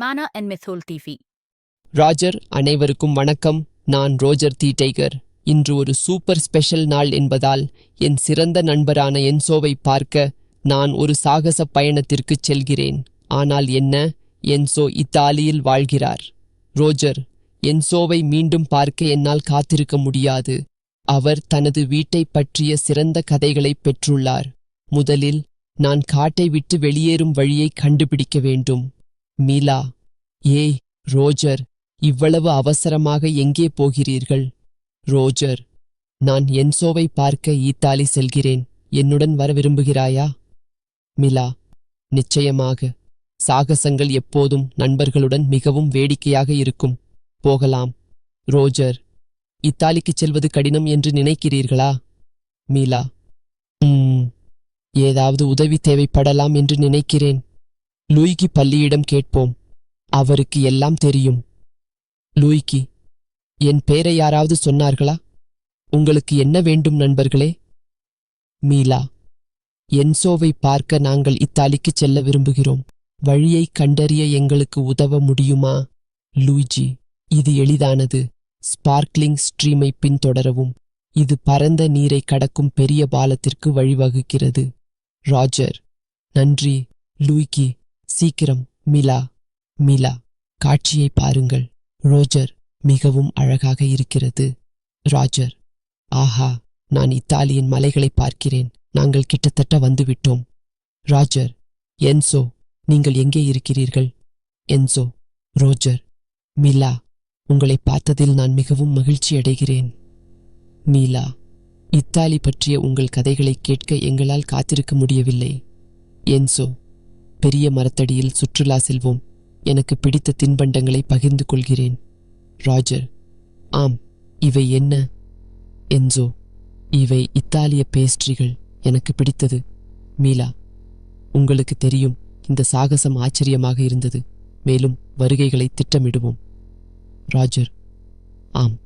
Mana and Mithul TV ராஜர் அனைவருக்கும் வணக்கம். நான் ரோஜர் தி டைகர். இன்று ஒரு சூப்பர் ஸ்பெஷல் நாள் என்பதால் என் சிறந்த நண்பரான என்சோவை பார்க்க நான் ஒரு சாகச பயணத்திற்குச் செல்கிறேன். ஆனால் என்ன? என்சோ இத்தாலியில் வாழ்கிறார். ரோஜர் என்சோவை மீண்டும் பார்க்க என்னால் காத்திருக்க முடியாது. அவர் தனது வீட்டைப் பற்றிய சிறந்த கதைகளைப் பெற்றுள்ளார். முதலில் நான் காட்டை விட்டு வெளியேறும் வழியை கண்டுபிடிக்க வேண்டும். மீலா ஏய் ரோஜர் இவ்வளவு அவசரமாக எங்கே போகிறீர்கள்? ரோஜர் நான் என்சோவை பார்க்க ஈத்தாலி செல்கிறேன். என்னுடன் வர விரும்புகிறாயா? மிலா நிச்சயமாக. சாகசங்கள் எப்போதும் நண்பர்களுடன் மிகவும் வேடிக்கையாக இருக்கும். போகலாம். ரோஜர் இத்தாலிக்குச் செல்வது கடினம் என்று நினைக்கிறீர்களா? மீலா ஏதாவது உதவி தேவைப்படலாம் என்று நினைக்கிறேன். லூய்கி பள்ளியிடம் கேட்போம். அவருக்கு எல்லாம் தெரியும். லூய்கி என் பேரை யாராவது சொன்னார்களா? உங்களுக்கு என்ன வேண்டும் நண்பர்களே? மீலா என்சோவை பார்க்க நாங்கள் இத்தாலிக்குச் செல்ல விரும்புகிறோம். வழியை கண்டறிய எங்களுக்கு உதவ முடியுமா? லூயிஜி இது எளிதானது. ஸ்பார்க்லிங் ஸ்ட்ரீமை பின்தொடரவும். இது பரந்த நீரை கடக்கும் பெரிய பாலத்திற்கு வழிவகுக்கிறது. ராஜர் நன்றி. லூய்கி சீக்கிரம் மிலா மிலா காட்சியை பாருங்கள். ரோஜர் மிகவும் அழகாக இருக்கிறது. ராஜர் ஆஹா நான் இத்தாலியின் மலைகளை பார்க்கிறேன். நாங்கள் கிட்டத்தட்ட வந்துவிட்டோம். ராஜர் என்சோ நீங்கள் எங்கே இருக்கிறீர்கள்? என்சோ ரோஜர் மிலா உங்களை பார்த்ததில் நான் மிகவும் மகிழ்ச்சி அடைகிறேன். மீலா இத்தாலி பற்றிய உங்கள் கதைகளை கேட்க எங்களால் காத்திருக்க முடியவில்லை. என்சோ பெரிய மரத்தடியில் சுற்றுலா செல்வோம். எனக்கு பிடித்த தின்பண்டங்களை பகிர்ந்து கொள்கிறேன். ராஜர் ஆம் இவை என்ன? என்சோ இவை இத்தாலிய பேஸ்ட்ரிகள். எனக்கு பிடித்தது. மீலா உங்களுக்கு தெரியும் இந்த சாகசம் ஆச்சரியமாக இருந்தது. மேலும் வருகைகளை திட்டமிடுவோம். ராஜர் ஆம்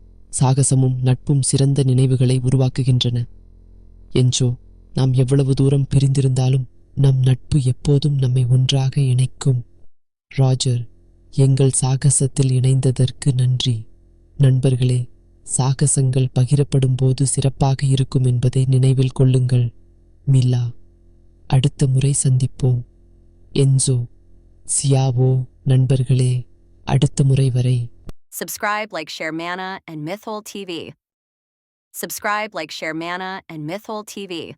சாகசமும் நட்பும் சிறந்த நினைவுகளை உருவாக்குகின்றன. என்சோ நாம் எவ்வளவு தூரம் பிரிந்திருந்தாலும் நம் நட்பு எப்போதும் நம்மை ஒன்றாக இணைக்கும். ராஜர் எங்கள் சாகசத்தில் இணைந்ததற்கு நன்றி. நண்பர்களே சாகசங்கள் பகிரப்படும் போது சிறப்பாக இருக்கும் என்பதை நினைவில் கொள்ளுங்கள். மில்லா அடுத்த முறை சந்திப்போம். என்சோ சியாவோ நண்பர்களே அடுத்த முறை வரை. Subscribe, like, share Mana and Mythhole TV. Subscribe, like, share Mana and Mythhole TV.